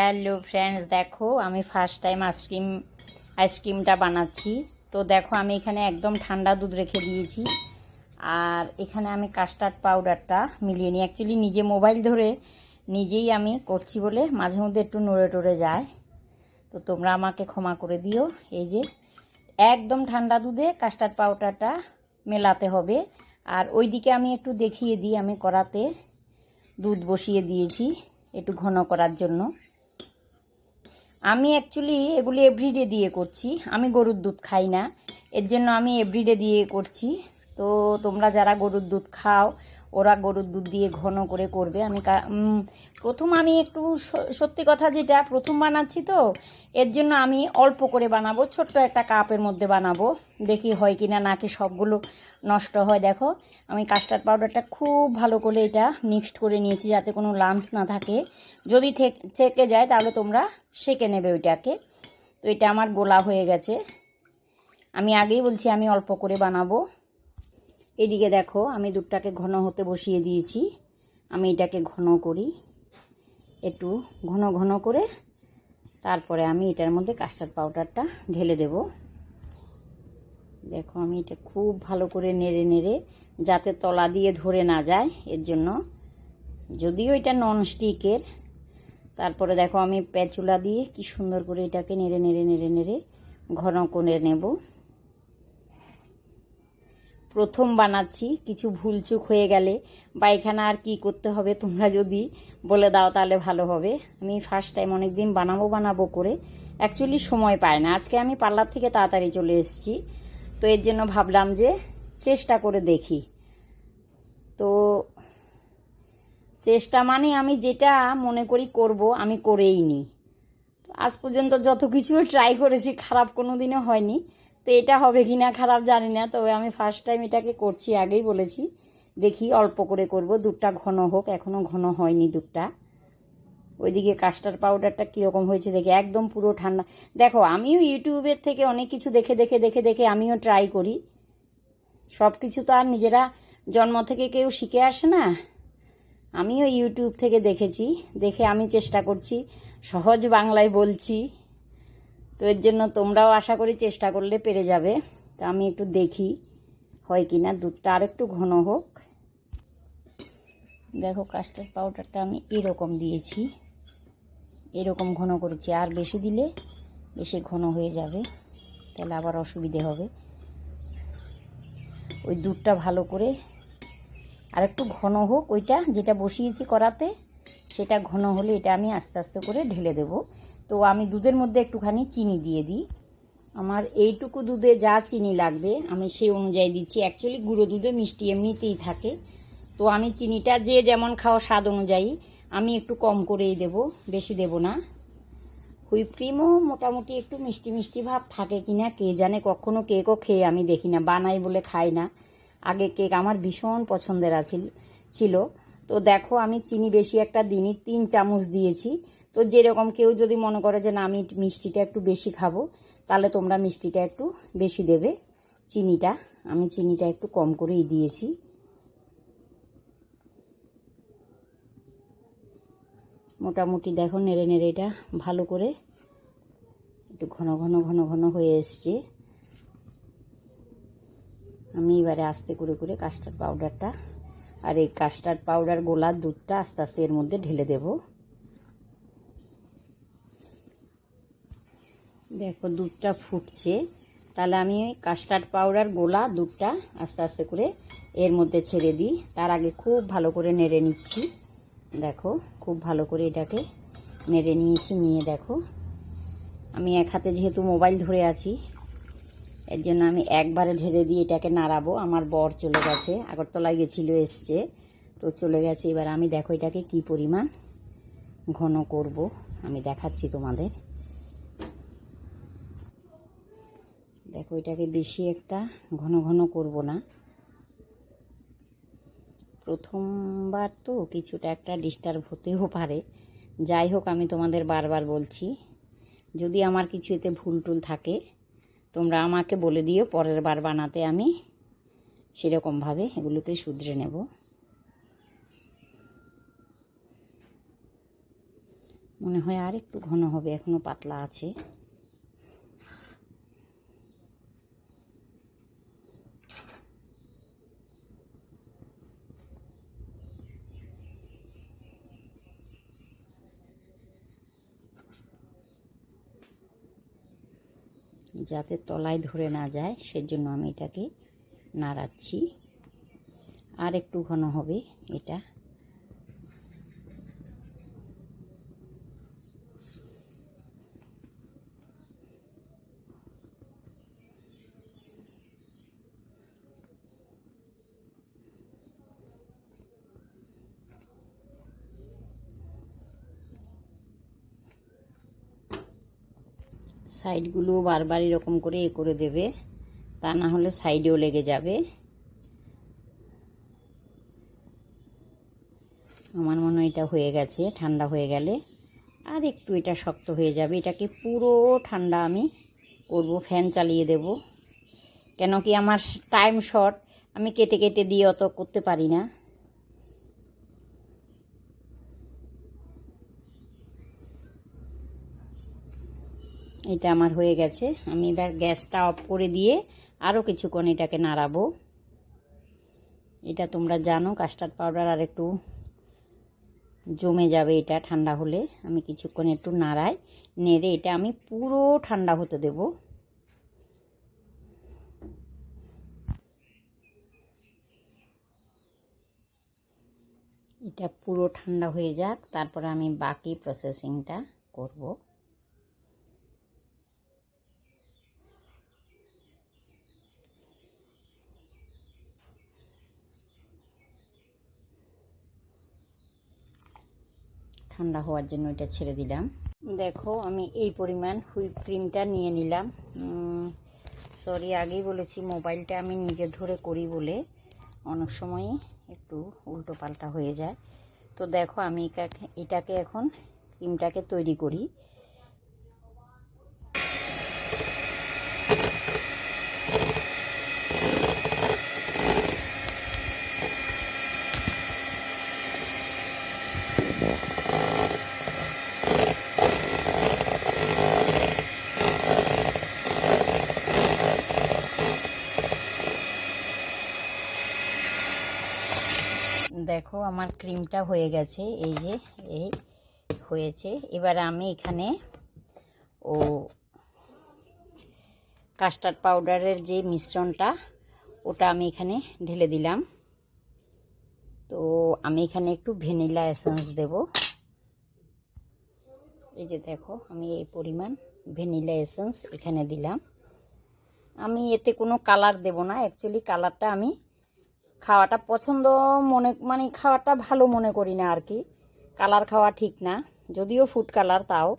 Hello friends, দেখো আমি first time ice cream আইসক্রিমটা বানাচ্ছি। তো দেখো আমি এখানে একদম ঠান্ডা দুধ রেখে দিয়েছি। আর এখানে আমি কাস্টার্ড পাউডারটা মিলিয়ে নিই। অ্যাকচুয়ালি নিজে মোবাইল ধরে নিজেই আমি করছি বলে মাঝে মধ্যে একটু নড়ে টড়ে যায়। তো তোমরা আমাকে ক্ষমা করে দিও। এই যে একদম ঠান্ডা দুধে কাস্টার্ড পাউডারটা মেলাতে হবে। আর ওইদিকে আমি একটু দেখিয়ে দিই, আমি করাতে দুধ বসিয়ে দিয়েছি একটু ঘন করার জন্য। আমি অ্যাকচুয়ালি এগুলি এভরিডে দিয়ে করছি। আমি গরুর দুধ খাই না। এর জন্য আমি এভরিডে দিয়ে করছি। তো তোমরা যারা গরুর দুধ খাও ওরা গরুর দুধ দিয়ে ঘন করে করবে। আমি প্রথম আমি একটু সত্যি কথা যেটা, প্রথম বানাচ্ছি তো, এর জন্য আমি অল্প করে বানাবো, ছোট্ট একটা কাপের মধ্যে বানাবো। দেখি হয় কি না নাকি সবগুলো নষ্ট হয়। দেখো, আমি কাস্টার্ড পাউডারটা খুব ভালো করে এটা মিক্সড করে নিয়েছি যাতে কোনো লামস না থাকে। যদি থেকে যায় তাহলে তোমরা সেঁকে নেবে ওইটাকে। তো এটা আমার গোলা হয়ে গেছে। আমি আগেই বলছি আমি অল্প করে বানাবো। এদিকে দেখো, আমি দুধটাকে ঘন হতে বসিয়ে দিয়েছি। আমি এটাকে ঘন করি। একটু ঘন ঘন করে তারপরে আমি এটার মধ্যে কাস্টার্ড পাউডারটা ঢেলে দেব। দেখো, আমি এটা খুব ভালো করে নেড়ে নেড়ে, যাতে তলা দিয়ে ধরে না যায়, এর জন্য। যদিও এটা নন স্টিকের তারপরে দেখো, আমি প্যাচুলা দিয়ে কি সুন্দর করে এটাকে নেড়ে নেড়ে নেড়ে নেড়ে ঘন করে নেব। প্রথম বানাচ্ছি, কিছু ভুলচুক হয়ে গেলে। বা এখানে আর কি করতে হবে তোমরা যদি বলে দাও তাহলে ভালো হবে। আমি ফার্স্ট টাইম অনেক দিন বানাবো বানাবো করে অ্যাকচুয়ালি সময় পায় না। আজকে আমি পার্লার থেকে তাড়াতাড়ি চলে এসেছি। তো এর জন্য ভাবলাম যে চেষ্টা করে দেখি। তো চেষ্টা মানে আমি যেটা মনে করি করব, আমি করেই নিই আজ পর্যন্ত যত কিছু ট্রাই করেছি, খারাপ কোনো দিনও হয়নি। তো এটা হবে কি না খারাপ জানি না, তবে আমি ফার্স্ট টাইম এটাকে করছি, আগেই বলেছি। দেখি অল্প করে করব, দুধটা ঘন হোক এখনও ঘন হয়নি দুধটা। ওইদিকে কাস্টার্ড পাউডারটা কীরকম হয়েছে দেখে, একদম পুরো ঠান্ডা। দেখো, আমিও ইউটিউবের থেকে অনেক কিছু দেখে দেখে দেখে দেখে আমিও ট্রাই করি। সব কিছু তো আর নিজেরা জন্ম থেকে কেউ শিখে আসে না। আমিও ইউটিউব থেকে দেখেছি, দেখে আমি চেষ্টা করছি, সহজ বাংলায় বলছি। তো এর জন্য তোমরাও আশা করি চেষ্টা করলে পেরে যাবে। তো আমি একটু দেখি হয় কি না দুধটা আর একটু ঘন হোক। দেখো কাস্টার্ড পাউডারটা আমি এরকম দিয়েছি। এরকম ঘন করেছি, আর বেশি দিলে বেশি ঘন হয়ে যাবে, তাহলে আবার অসুবিধে হবে। ওই দুধটা ভালো করে আর একটু ঘন হোক, ওইটা যেটা বসিয়েছি করাতে সেটা ঘন হলে এটা আমি আস্তে আস্তে করে ঢেলে দেব। তো আমি দুধের মধ্যে একটুখানি চিনি দিয়ে দিই। আমার এইটুকু দুধে যা চিনি লাগবে, আমি সেই অনুযায়ী দিচ্ছি। অ্যাকচুয়ালি গুঁড়ো দুধে মিষ্টি এমনিতেই থাকে। তো আমি চিনিটা যে যেমন খাওয়া স্বাদ অনুযায়ী আমি একটু কম করেই দেব, বেশি দেব না। হুইপ ক্রিমও মোটামুটি একটু মিষ্টি মিষ্টি ভাব থাকে কি না কে জানে কখনো কেকও খেয়ে আমি দেখি না, বানাই বলে খাই না। আগে কেক আমার ভীষণ পছন্দের আছিল, ছিল। তো দেখো আমি চিনি বেশি একটা দিনই তিন চামচ দিয়েছি। তো যেরকম কেউ যদি মনে করে যে না, আমি মিষ্টিটা একটু বেশি খাব, তাহলে তোমরা মিষ্টিটা একটু বেশি দেবে। চিনিটা, আমি চিনিটা একটু কম করেই দিয়েছি। মোটামুটি দেখো নেড়ে নেড়ে এটা ভালো করে একটু ঘন ঘন ঘন ঘন হয়ে এসছে। আমি এবারে আস্তে করে করে কাস্টার্ড পাউডারটা আর এই কাস্টার্ড পাউডার গোলার দুধটা আস্তে আস্তে এর মধ্যে ঢেলে দেব। দেখো, দুধটা ফুটছে। তাহলে আমি ওই কাস্টার্ড পাউডার গোলা দুধটা আস্তে আস্তে করে এর মধ্যে ছেড়ে দিই। তার আগে খুব ভালো করে নেড়ে নিচ্ছি। দেখো, খুব ভালো করে এটাকে নেড়ে নিয়েছি, নিয়ে দেখো। আমি এক হাতে যেহেতু মোবাইল ধরে আছি, এর জন্য আমি একবারে ঢেলে দিয়ে এটাকে নাড়াবো। আমার বর চলে গেছে, আগরতলায় গেছিল, এসছে। তো চলে গেছে। এবার আমি দেখো এটাকে কি পরিমাণ ঘন করব। আমি দেখাচ্ছি তোমাদের। দেখো, এটাকে বেশি একটা ঘন ঘন করব না। প্রথমবার তো কিছুটা একটা ডিস্টার্ব হতেও পারে। যাই হোক, আমি তোমাদের বারবার বলছি, যদি আমার কিছু এতে ভুল টুল থাকে, তোমরা আমাকে বলে দিও, পরের বার বানাতে আমি সেরকমভাবে এগুলোকে শুধরে নেব। মনে হয় আর একটু ঘন হবে, এখনও পাতলা আছে। যাতে তলায় ধরে না যায় সেজন্য আমি এটাকে নাড়াচ্ছি। আর একটু ঘন হবে এটা। সাইডগুলো বারবার এরকম করে এ করে দেবে। তা না হলে সাইডেও লেগে যাবে। আমার মনে হয় এটা হয়ে গেছে, ঠান্ডা হয়ে গেলে। আর একটু এটা শক্ত হয়ে যাবে। এটাকে পুরো ঠান্ডা আমি করব, ফ্যান চালিয়ে দেব। কেন কি আমার টাইম শর্ট আমি কেটে কেটে দিয়ে অত করতে পারি না। এটা আমার হয়ে গেছে। আমি এবার গ্যাসটা অফ করে দিয়ে আরও কিছুক্ষণ এটাকে নাড়াবো। এটা তোমরা জানো, কাস্টার্ড পাউডার আর একটু জমে যাবে এটা ঠান্ডা হলে। আমি কিছুক্ষণ একটু নাড়াই, নেড়ে এটা আমি পুরো ঠান্ডা হতে দেব। এটা পুরো ঠান্ডা হয়ে যাক, তারপরে আমি বাকি প্রসেসিংটা করব। ঠান্ডা হওয়ার জন্য এটা ছেড়ে দিলাম। দেখো, আমি এই পরিমাণ হুইপ ক্রিমটা নিয়ে নিলাম। সরি আগেই বলেছি, মোবাইলটা আমি নিজে ধরে করি বলে অনেক সময় একটু উল্টো পাল্টা হয়ে যায়। তো দেখো, আমি এটাকে- এখন ক্রিমটাকে তৈরি করি। দেখো আমার ক্রিমটা হয়ে গেছে, এই যে এই হয়েছে। এবার আমি এখানে ও কাস্টার্ড পাউডারের যে মিশ্রণটা, ওটা আমি এখানে ঢেলে দিলাম। তো আমি এখানে একটু ভ্যানিলা এসেন্স দেব। এই যে দেখো, আমি এই পরিমাণ ভ্যানিলা এসেন্স এখানে দিলাম। আমি এতে কোনো কালার দেব না, অ্যাকচুয়ালি কালারটা আমি খাওয়াটা পছন্দ মনে মানে খাওয়াটা ভালো মনে করি না আর কি। কালার খাওয়া ঠিক না, যদিও ফুড কালার তাও।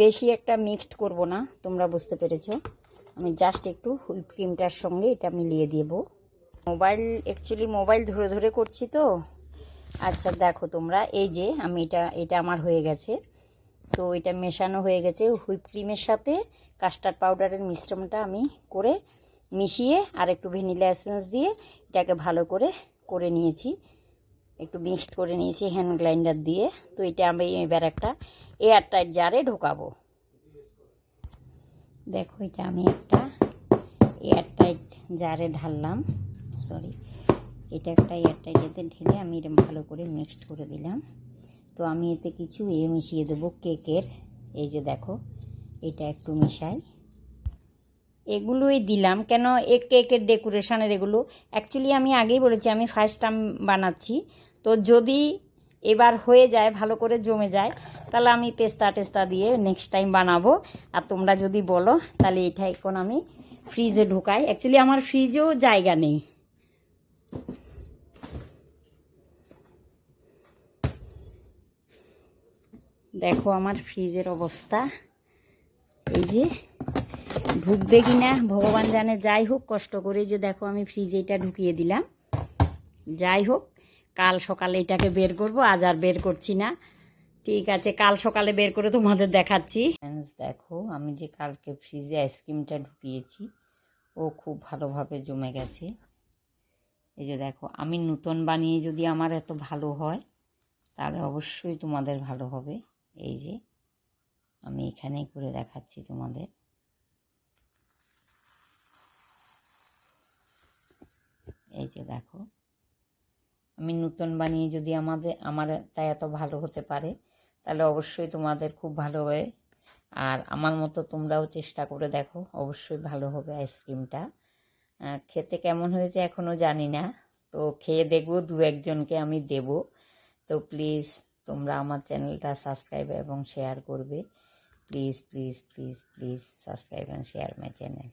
বেশি একটা মিক্সড করব না, তোমরা বুঝতে পেরেছ। আমি জাস্ট একটু হুইপ ক্রিমটার সঙ্গে এটা আমি মিলিয়ে দেব। মোবাইল অ্যাকচুয়ালি মোবাইল ধরে ধরে করছি তো। আচ্ছা দেখো তোমরা, এই যে আমি এটা এটা আমার হয়ে গেছে। তো এটা মেশানো হয়ে গেছে হুইপ ক্রিমের সাথে। কাস্টার্ড পাউডারের মিশ্রণটা আমি করে মিশিয়ে আর একটু ভ্যানিলা এসেন্স দিয়ে এটাকে ভালো করে করে নিয়েছি। একটু মিক্সড করে নিয়েছি হ্যান্ড গ্রাইন্ডার দিয়ে। তো এটা আমি এবার একটা এয়ার টাইট জারে ঢোকাবো। দেখো এটা আমি একটা এয়ার টাইট জারে ঢাললাম। সরি এটা একটা এয়ার টাইটেতে ঢেলে আমি এরকম ভালো করে মিক্সড করে দিলাম। তো আমি এতে কিছু এ মিশিয়ে দেবো কেকের। এই যে দেখো, এটা একটু মিশাই। এগুলোই দিলাম। কেন এ কেকের ডেকোরেশনের এগুলো? অ্যাকচুয়ালি আমি আগেই বলেছি, আমি ফার্স্ট টাইম বানাচ্ছি। তো যদি এবার হয়ে যায়, ভালো করে জমে যায়, তাহলে আমি পেস্তা টেস্তা দিয়ে নেক্সট টাইম বানাবো। আর তোমরা যদি বলো, তাহলে এটা এখন আমি ফ্রিজে ঢুকাই। অ্যাকচুয়ালি আমার ফ্রিজেও জায়গা নেই। দেখো আমার ফ্রিজের অবস্থা। এই যে, ঢুকবে কি না ভগবান জানে। যাই হোক, কষ্ট করে যে দেখো আমি ফ্রিজে এটা ঢুকিয়ে দিলাম। যাই হোক, কাল সকালে এটাকে বের করব, আজ আর বের করছি না। ঠিক আছে, কাল সকালে বের করে তোমাদের দেখাচ্ছি। দেখো, আমি যে কালকে ফ্রিজে আইসক্রিমটা ঢুকিয়েছি, ও খুব ভালোভাবে জমে গেছে। এই যে দেখো, আমি নূতন বানিয়ে যদি আমার এত ভালো হয়, তাহলে অবশ্যই তোমাদের ভালো হবে। এই যে, আমি এখানেই করে দেখাচ্ছি তোমাদের। এই যে দেখো, আমি নূতন বানিয়ে যদি আমাদের, আমার তাই এত ভালো হতে পারে, তাহলে অবশ্যই তোমাদের খুব ভালো হবে। আর আমার মতো তোমরাও চেষ্টা করে দেখো, অবশ্যই ভালো হবে আইসক্রিমটা। খেতে কেমন হয়েছে এখনও জানি না, তো খেয়ে দেখব, দু একজনকে আমি দেব। তো প্লিজ তোমরা আমার চ্যানেলটা সাবস্ক্রাইব এবং শেয়ার করবে। Please please please please subscribe and share my channel.